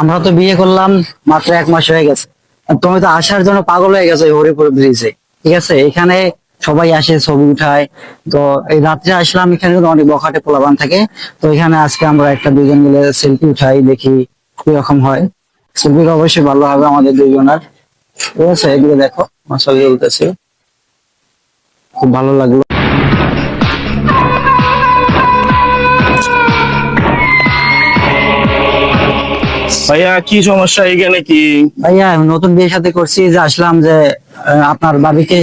আমরা তো বিয়ে করলাম মাত্র এক মাস হয়ে গেছে। তুমি তো আসার জন্য পাগল হয়ে গেছো হরিপুর ব্রিজে। ঠিক আছে? এখানে সবাই আসে, ছবি উঠায়। তো এই রাত্রে আসলাম, এখানে অনেক বখাটে পোলাবান থাকে। তো এখানে আজকে আমরা একটা দুজন মিলে সেলফি উঠাই, দেখি কীরকম হয়। সেলফিটা অবশ্যই ভালো হবে আমাদের দুইজনের। ঠিক আছে? এদিকে দেখো, আমার ছবি উঠেছে। খুব ভালো লাগল। ভাইয়া কি সমস্যা? এখানে কি? ভাইয়া আমি নতুন বিয়ে সাথে করছি যে আসলাম যে আপনার বাড়িতে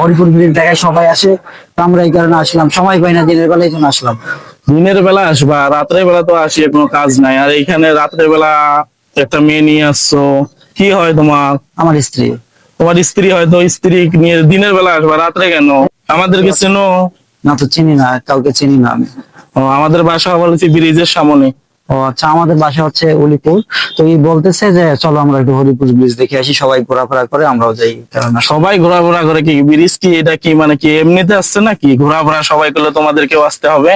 হরিপুর ব্রিজ দেখায় সবাই আসে তো আমরা এই কারণে আসলাম। সময় পাই না দিনের বেলা এই জন্য আসলাম। দিনের বেলা আসবা রাত্রে বেলা তো আসি কোনো কাজ নাই। আর এখানে রাত্রে বেলা একটা মেয়ে নিয়ে আসছো কি হয় তোমার? আমার স্ত্রী। তোমার স্ত্রী হয়তো স্ত্রী নিয়ে দিনের বেলা আসবা রাত্রে কেন? আমাদেরকে চেনো? না তো চিনি না কাউকে চিনি না আমি। আমাদের বাসা বলেছি ব্রিজের সামনে। ও আচ্ছা আমাদের বাসা হচ্ছে উলিপুর। তো এই বলতেছে যে চলো আমরা একটু হরিপুর ব্রিজ দেখে আসি সবাই ঘোরাফেরা করে আমরাও যাই। কারণ সবাই ঘোরাফেরা করে কি ব্রিজ কি এটা কি মানে কি এমনিতে আসছে নাকি? ঘোরাফেরা সবাই করলে তোমাদেরকেও আসতে হবে?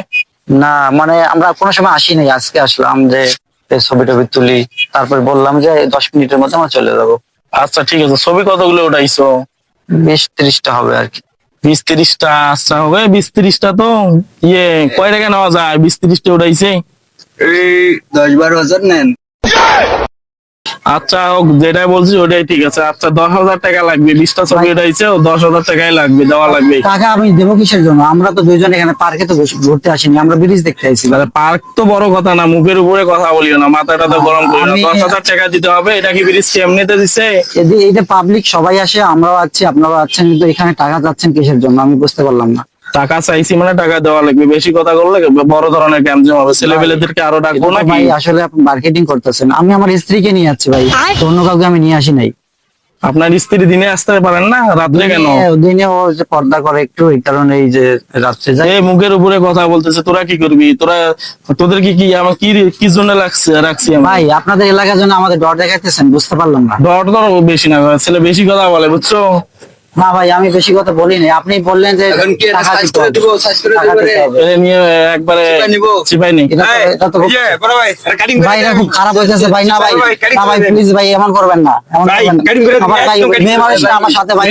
না মানে আমরা কোনো সময় আসি নাই আজকে আসলাম যে ছবি টবি তুলি। তারপর বললাম যে দশ মিনিটের মধ্যে আমরা চলে যাব। আচ্ছা ঠিক আছে। ছবি কতগুলো উঠাইছো? বিশ ত্রিশটা হবে আর কি। বিশ তিরিশটা আচ্ছা হবে বিশ তিরিশটা তো ইয়ে কয় টাকা নেওয়া যায়? বিশ তিরিশটা উঠাইছে? এই দশ বারো হাজার নেন। আচ্ছা হোক যেটাই বলছি ওটাই ঠিক আছে। আচ্ছা দশ হাজার টাকা লাগবে। বিশটা ছবি উঠাইছে ও দশ হাজার টাকাই লাগবে দেওয়া লাগবে। টাকা আমি দেবো কিসের জন্য? আমরা তো দুইজন এখানে পার্কে তো ঘুরতে আসিনি। আমরা ব্রিজ দেখতে আইছি। পার্ক তো বড় কথা না মুখের উপরে কথা বলিও না মাথাটা তো গরম করিও না। দশ হাজার টাকা দিতে হবে এটা কি ব্রিজ কি এমনিতে দিছে? এইটা পাবলিক সবাই আসে আমরাও আছি আপনারাও আছেন কিন্তু এখানে টাকা চাচ্ছেন কিসের জন্য? আমি বুঝতে পারলাম না। টাকা চাইছি মানে টাকা দেওয়া লাগবে। বেশি কথা বললে বড় ধরনের ক্যাম্পেন হবে। ছেলেপেলেদেরকে আরও ডাকবো নাকি? ভাই আসলে আপনি মার্কেটিং করতেছেন। আমি আমার স্ত্রীকে নিয়ে যাচ্ছি ভাই। অন্য কাউকে আমি নিয়ে আসি নাই। আপনার স্ত্রী দিনে আসতে পারেন না? রাত্রে কেন? দিনে- ও যে পর্দা করে একটু এই কারণে এই যে রাত্রে যায় এই মুখের উপরে কথা বলতেছে তোরা কি করবি? তোরা তোদের কি কি আমার কি কি জন্য লাগছে রাখছি আমি? ভাই আপনাদের এলাকার জন্য আমাদের ডর দেখাইতেছেন বুঝতে পারলাম না। ডট করো বেশি না ছেলে বেশি কথা বলে বুঝছ? না ভাই আমি বেশি কথা বলিনি। আপনি বললেন যে একবারে ভাই এটা। খুব খারাপ ভাই না ভাই। না ভাই প্লিজ ভাই এমন করবেন না। এমন মেয়ে মানুষ আমার সাথে ভাই।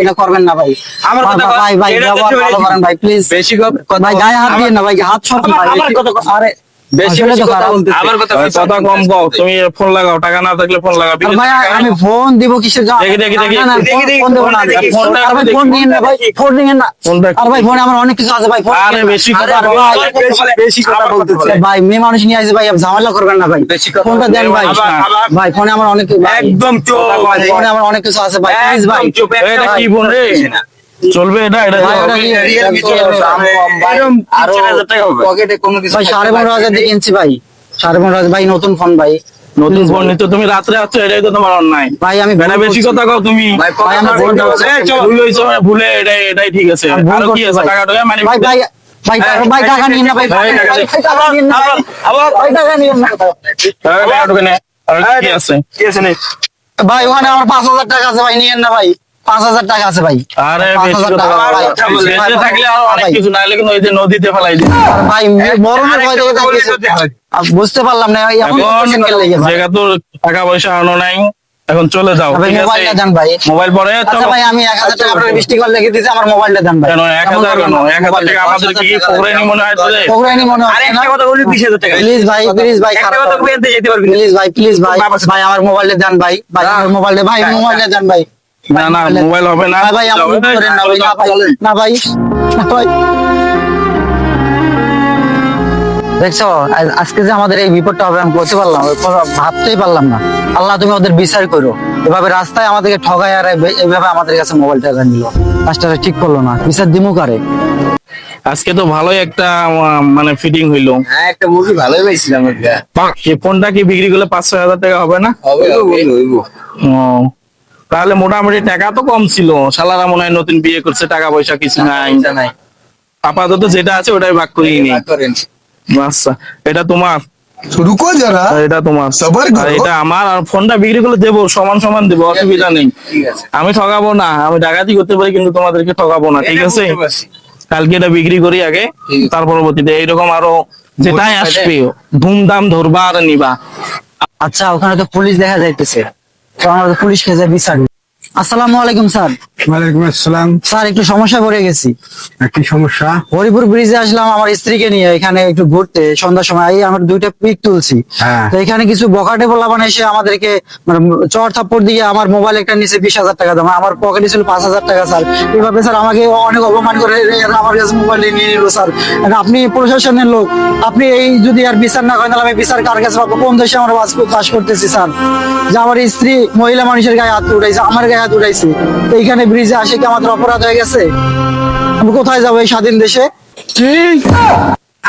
এটা করবেন না ভাই। ভাই ভাই ব্যবহার ভালো করেন ভাই প্লিজ বেশি ভাই গায়ে হাত দিয়ে না ভাই হাত। আরে কথা কম কও তুমি ফোন লাগাও টাকা না থাকলে ফোন লাগাও আমি ফোন দিব কিসের দেখি, দেখি, দেখি। না, না, দেখি, ফোন- দেখি, না দেখি, ফোনটা আর ভাই দেখি। ফোন নিয়েন না ভাই ফোন নিয়েন না। আর ভাই ফোনে আমার অনেক কিছু আছে ভাই ফোন আরে বেশি কথা ভাই, বেশি- বেশি কথা বলতেছে। ভাই মেয়ে মানুষ নিয়ে আসে ভাই ঝামেলা করবেন না ভাই। ফোনটা দেন ভাই। আবার- ভাই ফোনে আমার অনেক একদম চুপ। ফোনে আমার অনেক কিছু আছে ভাই প্লিজ ভাই। এটা কি ফোন রে? চলবে? এটা এটা পকেটে কোনো কিছু সাড়ে পনেরো হাজার দিয়ে কিনছি ভাই। সাড়ে পনেরো হাজার ভাই নতুন ফোন ভাই। নতুন ফোন নিতে তুমি রাত্রে আসছো এটাই তো তোমার অন্যায়। ভাই আমি বেলা বেশি কথা কও তুমি। ভাই আমার ফোনটা। ভুল এটাই এটাই ঠিক আছে। আর কি আছে। টাকা টাকা মানে ভাই ভাই ভাই ভাই টাকা নিন না ভাই ভাই, ভাই, টাকা ভাই, দিন। টাকা নিন না ভাই। ভাই টাকা নিন না টাকা ঢুকে নে। আর কি আছে? কি আছে ভাই ওখানে আমার পাঁচ হাজার টাকা আছে ভাই নিয়েন না ভাই। পাঁচ হাজার টাকা আছে ভাই। আরে থাকলে অনেক কিছু ওই যে নদীতে ফেলাই দিই ভাই মরণের ভয় হয়। বুঝতে পারলাম না? জায়গা তো টাকা পয়সা আনো নাই। এখন চলে যাও মোবাইলটা দেন ভাই। মোবাইল পরে আচ্ছা ভাই আমি এক হাজার টাকা আপনার কল লিখে দিয়েছি আমার মোবাইলটা দেন ভাই। কেন কেন? টাকা আমাদের কি মনে হয় তোদের? প্রোগ্রামই মনে আরে একটা কথা বলি টাকা। প্লিজ ভাই প্লিজ ভাই একটা খারাপ কথা হবে। যেতে পারবি প্লিজ ভাই প্লিজ ভাই ভাই আমার মোবাইলটা দেন ভাই। ভাই আমার মোবাইলটা ভাই হ্যাঁ, মোবাইলটা দেন ভাই। না না মোবাইল হবে না। না ভাই আপনি করেন না ভাই না ভাই না ভাই না ভাই। দেখছ আজকে যে আমাদের এই বিপদটা হবে আমি করতে পারলাম ভাবতেই পারলাম না। আল্লাহ তুমি ওদের বিচার করো। এভাবে রাস্তায় আমাদেরকে ঠগায় আর এভাবে- এইভাবে আমাদের কাছে মোবাইলটা নিল। কাজটা ঠিক করল না। বিচার দিমু কারে? আজকে তো ভালোই একটা মানে ফিটিং হইল। হ্যাঁ একটা মুভি ভালোই পাইছিলাম এই ফোনটা কি বিক্রি করলে পাঁচ ছয় হাজার টাকা হবে না? হবে হবে হইব। ও। তাহলে মোটামুটি টাকা তো কম ছিল। শালারা মনে হয় নতুন বিয়ে করছে টাকা পয়সা কিছু নাই। আপাতত যেটা আছে ওটাই ভাগ করি নি আচ্ছা এটা তোমার। রুকো যারা এটা তোমার। আর এটা আমার আর ফোনটা বিক্রি করলে দেবো সমান সমান দেবো অসুবিধা নেই। আমি ঠকাবো না আমি ডাকাতি করতে পারি কিন্তু তোমাদেরকে ঠকাবো না ঠিক আছে? কালকে এটা বিক্রি করি আগে তার পরবর্তীতে এইরকম আরও যেটাই আসবে ধুমধাম ধরবা আর নিবা। আচ্ছা ওখানে তো পুলিশ দেখা যাইতেছে। তো আমরা পুলিশকে যে বিচার। আসসালামু আলাইকুম স্যার। ওয়ালাইকুম আসসালাম। স্যার একটু সমস্যায় পড়ে গেছি। কি সমস্যা? হরিপুর ব্রিজে আসলাম আমার স্ত্রীকে নিয়ে এখানে একটু ঘুরতে। সন্ধ্যার সময় এই আমার দুইটা পিক তুলছি। হ্যাঁ। তো এখানে কিছু বকাটে মানে এসে আমাদেরকে মানে চর থাপ্পড় দিয়ে আমার মোবাইল একটা নিচে বিশ হাজার টাকা দাম। আমার পকেটে ছিল পাঁচ হাজার টাকা স্যার। এইভাবে স্যার আমাকে অনেক অপমান করে আমার কাছে মোবাইল নিয়ে নিল স্যার। আপনি প্রশাসনের লোক। আপনি এই যদি আর বিচার না করেন তাহলে আমি বিচার কার কাছে পাবো? কোন দেশে আমরা বাস বাস করতেছি স্যার? যে আমার স্ত্রী মহিলা মানুষের গায়ে হাত উঠাইছে আমার গায়ে হাত উঠাইছে এইখানে ব্রিজে আসে কি আমাদের অপরাধ হয়ে গেছে? আমি কোথায় যাব এই স্বাধীন দেশে?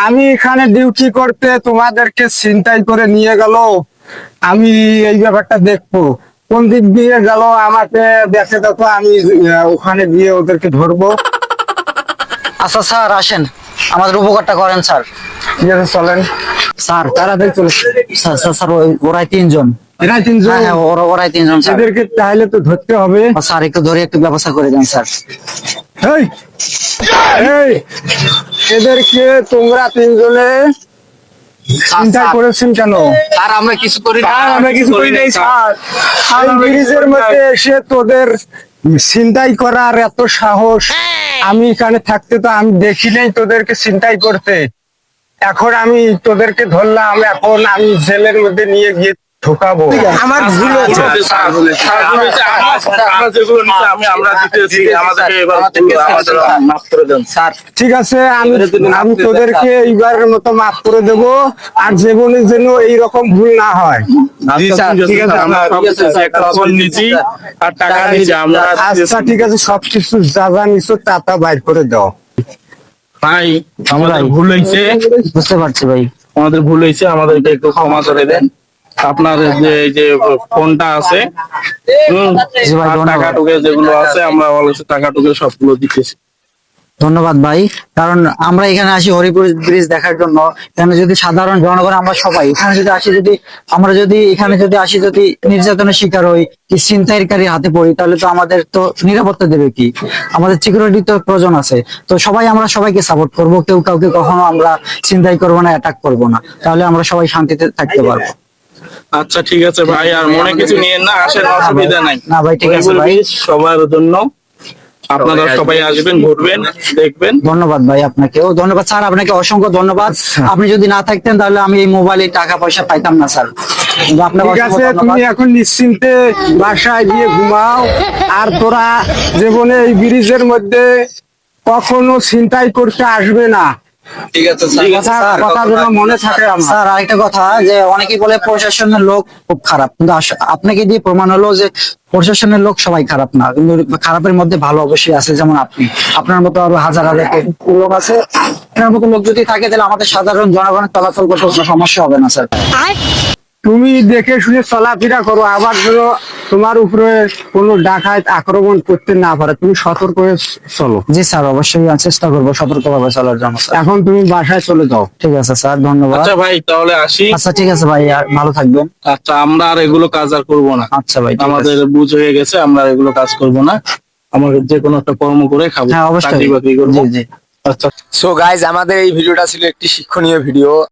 আমি এখানে ডিউটি করতে তোমাদেরকে ছিনতাই করে নিয়ে গেল। আমি এই ব্যাপারটা দেখব। কোন দিক দিয়ে গেল আমাকে দেখে দেখো আমি ওখানে গিয়ে ওদেরকে ধরবো। আচ্ছা স্যার আসেন। আমাদের উপকারটা করেন স্যার। ঠিক আছে চলেন। স্যার তাড়াতাড়ি চলে স্যার স্যার ওরাই তিনজন। এরা তিনজন। হ্যাঁ হ্যাঁ ওরা ওরাই তিনজন স্যার। এদেরকে তাহলে তো ধরতে হবে। স্যার একটু ধরে একটু ব্যবস্থা করে দেন স্যার। এই! এই! এদেরকে তোমরা তিনজনে চিন্তা করেছেন কেন? আর আমরা কিছু করি না। আমরা কিছু করি নাই স্যার। এই ব্রিজের মধ্যে এসে তোদের চিন্তাই করার এত সাহস। আমি এখানে থাকতে তো আমি দেখি নাই তোদেরকে চিন্তাই করতে। এখন আমি তোদেরকে ধরলাম এখন আমি জেলের মধ্যে নিয়ে গিয়ে ঢোকাবো আমার ভুল হয়েছে আমি আমরা দিতেছি আমাদেরকে এবার আমাদের মাফ করে দেন স্যার ঠিক আছে আমি আমি তোদেরকে এইবারের মতো মাফ করে দেব আর জীবনে যেন এইরকম ভুল না হয় আচ্ছা ঠিক আছে সবকিছু যা যা নিছো তা তা বাইর করে দাও ভাই আমাদের ভুল হয়েছে বুঝতে পারছি ভাই আমাদের ভুল হয়েছে আমাদেরকে একটু ক্ষমা করে দেন আপনার যে এই যে ফোনটা আছে। টাকা টুকে যেগুলো আছে আমরা টাকা টুকে সবগুলো দিতেছি। ধন্যবাদ ভাই। কারণ আমরা এখানে আসি হরিপুর ব্রিজ দেখার জন্য। এখানে যদি সাধারণ জনগণ আমরা সবাই এখানে যদি আসি যদি আমরা যদি এখানে যদি আসি যদি নির্যাতনের শিকার হই কি ছিনতাইকারীর হাতে পড়ি তাহলে তো আমাদের তো নিরাপত্তা দেবে কি? আমাদের সিকিউরিটি তো প্রয়োজন আছে। তো সবাই আমরা সবাইকে সাপোর্ট করব। কেউ কাউকে কখনো আমরা চিন্তাই করব না অ্যাটাক করব না। তাহলে আমরা সবাই শান্তিতে থাকতে পারব। আচ্ছা ঠিক আছে ভাই আর মনে কিছু নিয়েন না আসেন অসুবিধা নাই। না ভাই, ঠিক আছে ভাই। সবার জন্য আপনারা সবাই আসবেন। ঘুরবেন দেখবেন। ধন্যবাদ ভাই আপনাকেও ধন্যবাদ স্যার আপনাকে অসংখ্য ধন্যবাদ। আপনি যদি না থাকতেন তাহলে আমি এই মোবাইলে টাকা পয়সা পাইতাম না স্যার। ঠিক আছে তুমি এখন নিশ্চিন্তে বাসায় গিয়ে ঘুমাও আর তোরা জীবনে এই ব্রিজের মধ্যে কখনো চিন্তাই করতে আসবে না। ঠিক আছে ঠিক কথা- কথা যেন মনে থাকে স্যার আরেকটা কথা যে অনেকেই বলে প্রশাসনের লোক খুব খারাপ। কিন্তু আপনাকে দিয়ে প্রমাণ হলো যে প্রশাসনের লোক সবাই খারাপ না কিন্তু খারাপের মধ্যে ভালো অবশ্যই আছে যেমন আপনি। আপনার মতো আরও হাজার হাজার লোক আছে। আপনার মতো লোক যদি থাকে তাহলে আমাদের সাধারণ জনগণের চলাচল করতে কোনো সমস্যা হবে না স্যার। তুমি দেখে শুনে চলাফেরা করো আবার ধরো তোমার উপরে কোনো ডাকাত আক্রমণ করতে না পারে তুমি সতর্ক হয়ে চলো। জি স্যার অবশ্যই আমি চেষ্টা করব সতর্ক ভাবে চলার জন্য এখন তুমি বাসায় চলে যাও। ঠিক আছে স্যার ধন্যবাদ। আচ্ছা ভাই তাহলে আসি। আচ্ছা ঠিক আছে ভাই আর ভালো থাকবেন। আচ্ছা আমরা আর এগুলো কাজ আর করব না। আচ্ছা ভাই আমাদের বুঝ হয়ে গেছে আমরা আর এগুলো কাজ করব না। আমাদের যে কোনো একটা কর্ম করে খাব হ্যাঁ অবশ্যই। চাকরি বাকরি করব। জি জি। আচ্ছা। সো গাইজ আমাদের এই ভিডিওটা ছিল একটি শিক্ষণীয় ভিডিও।